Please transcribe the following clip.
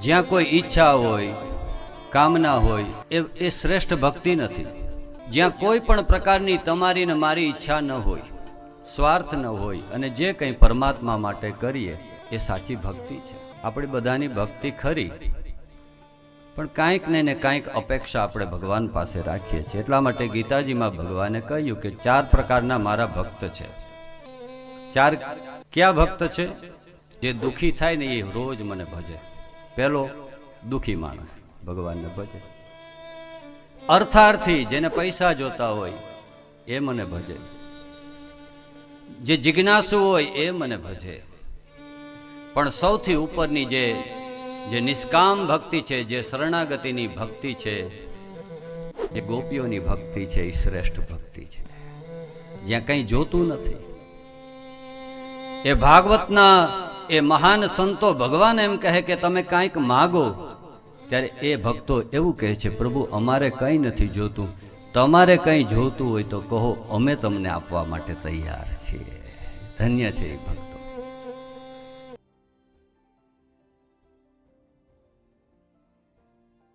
જ્યાં કોઈ ઈચ્છા હોય, કામના હોય, એ એ શ્રેષ્ઠ ભક્તિ નથી. જ્યાં કોઈ પણ પ્રકારની તમારી ને મારી ઈચ્છા ન હોય, સ્વાર્થ ન હોય અને જે કંઈ પરમાત્મા માટે કરીએ, એ સાચી ભક્તિ છે. આપણી બધાની ભક્તિ ખરી. પણ કાંઈક ને ને કાંઈક અપેક્ષા આપણે ભગવાન પાસે રાખીએ છીએ. એટલા માટે ગીતાજીમાં ભગવાને કહ્યું કે ચાર પ્રકારના મારા ભક્ત છે. ચાર કયા ભક્ત છે? જે દુઃખી થાય ને એ રોજ મને ભજે. પહેલો દુઃખી માણસ, ભગવાનને ભજે. અર્થાર્થી જેને પૈસા જોતા હોય, એ મને ભજે. જે જિજ્ઞાસુ હોય, એ મને ભજે. પણ સૌથી ઉપરની જે જે નિષ્કામ ભક્તિ છે, જે શરણાગતિની ભક્તિ છે જે ગોપીઓની ભક્તિ છે, એ શ્રેષ્ઠ ભક્તિ છે. જ્યાં કંઈ જોતું નથી. એ ભાગવતના એ મહાન સંતો ભગવાન એમ કહે કે તમે કાંઈક માગો, ત્યારે એ ભક્તો એવું કહે છે, પ્રભુ, અમારે કંઈ નથી જોતું. તમારે કંઈ જોતું હોય તો કહો, અમે તમને આપવા માટે તૈયાર છીએ. ધન્ય છે એ ભક્ત.